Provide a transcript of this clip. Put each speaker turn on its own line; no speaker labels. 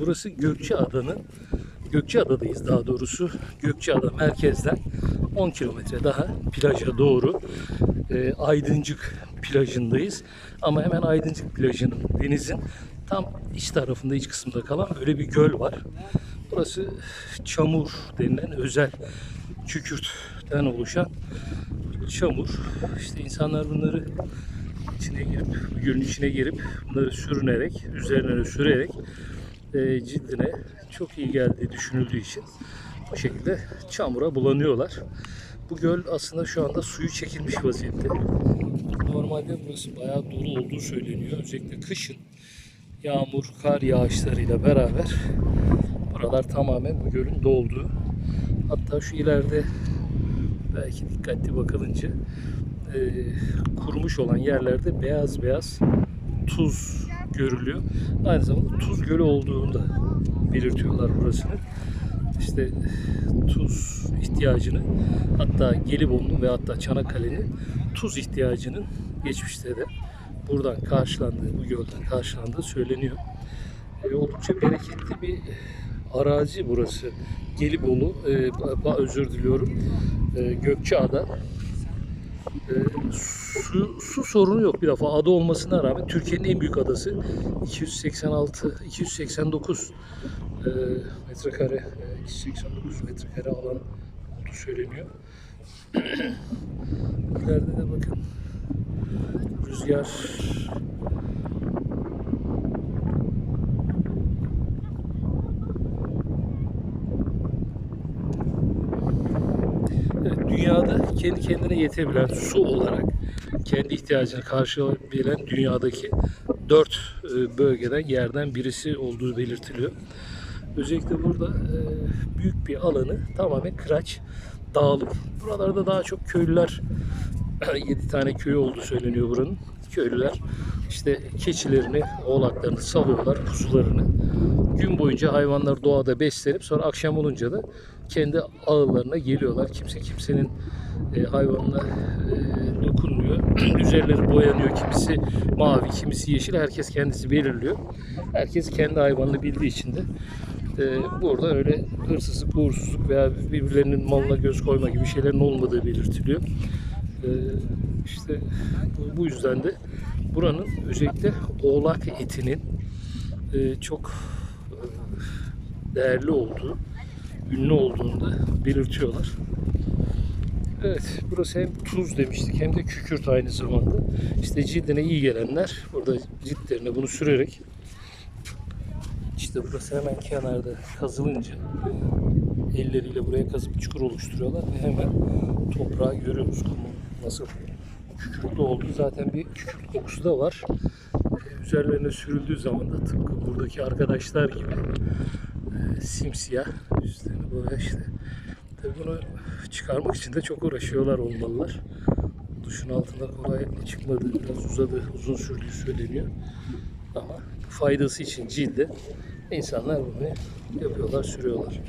Burası Gökçeada'nın Gökçeada'dayız daha doğrusu. Gökçeada merkezden 10 kilometre daha plaja doğru e, Aydıncık plajındayız. Ama hemen Aydıncık plajının denizin tam iç tarafında iç kısmında kalan böyle bir göl var. Burası çamur denilen özel kükürtten oluşan çamur. İşte insanlar bunları içine girip, gölün içine girip bunları sürünerek, üzerine sürerek e, cildine çok iyi geldiği düşünüldüğü için bu şekilde çamura bulanıyorlar. Bu göl aslında şu anda suyu çekilmiş vaziyette. Normalde burası bayağı dolu olduğu söyleniyor. Özellikle kışın yağmur, kar yağışlarıyla beraber buralar tamamen bu gölün dolduğu. Hatta şu ileride belki dikkatli bakılınca e, kurumuş olan yerlerde beyaz beyaz tuz görülüyor. Aynı zamanda tuz gölü olduğunu da belirtiyorlar burasını. İşte tuz ihtiyacını hatta Gelibolu'nun ve hatta Çanakkale'nin tuz ihtiyacının geçmişte de buradan karşılandığı, bu gölden karşılandığı söyleniyor. E, oldukça bereketli bir arazi burası. Gelibolu, e, özür diliyorum, e, Gökçeada. E, su, su sorunu yok bir defa. Ada olmasına rağmen Türkiye'nin en büyük adası 286, 289 e, metrekare, e, 289 metrekare alan olduğu söyleniyor. İleride de bakın rüzgar Evet, dünyada kendi kendine yetebilen su olarak kendi ihtiyacını karşılayabilen dünyadaki dört e, bölgeden yerden birisi olduğu belirtiliyor. Özellikle burada e, büyük bir alanı tamamen kıraç, dağlık. Buralarda daha çok köylüler 7 tane köy olduğu söyleniyor buranın. Köylüler işte keçilerini, oğlaklarını salıyorlar, kuzularını. Gün boyunca hayvanlar doğada beslenip sonra akşam olunca da kendi ağıllarına geliyorlar. Kimse kimsenin e, hayvanına e, dokunmuyor. Üzerleri boyanıyor. Kimisi mavi, kimisi yeşil. Herkes kendisi belirliyor. Herkes kendi hayvanını bildiği için de e, burada öyle hırsızlık, uğursuzluk veya birbirlerinin malına göz koyma gibi şeylerin olmadığı belirtiliyor. E, işte bu, bu yüzden de buranın özellikle oğlak etinin e, çok değerli olduğu, ünlü olduğunu da belirtiyorlar. Evet, burası hem tuz demiştik hem de kükürt aynı zamanda. İşte cildine iyi gelenler burada ciltlerine bunu sürerek işte burası hemen kenarda kazılınca elleriyle buraya kazıp çukur oluşturuyorlar ve hemen toprağı görüyoruz kumu nasıl kükürtlü oldu. Zaten bir kükürt kokusu da var. Üzerlerine sürüldüğü zaman da tıpkı buradaki arkadaşlar gibi simsiyah üstlerini böyle işte. Tabii bunu çıkarmak için de çok uğraşıyorlar olmalılar. Duşun altında kolay çıkmadı, biraz uzadı, uzun sürdüğü söyleniyor. Ama faydası için cilde insanlar bunu yapıyorlar, sürüyorlar.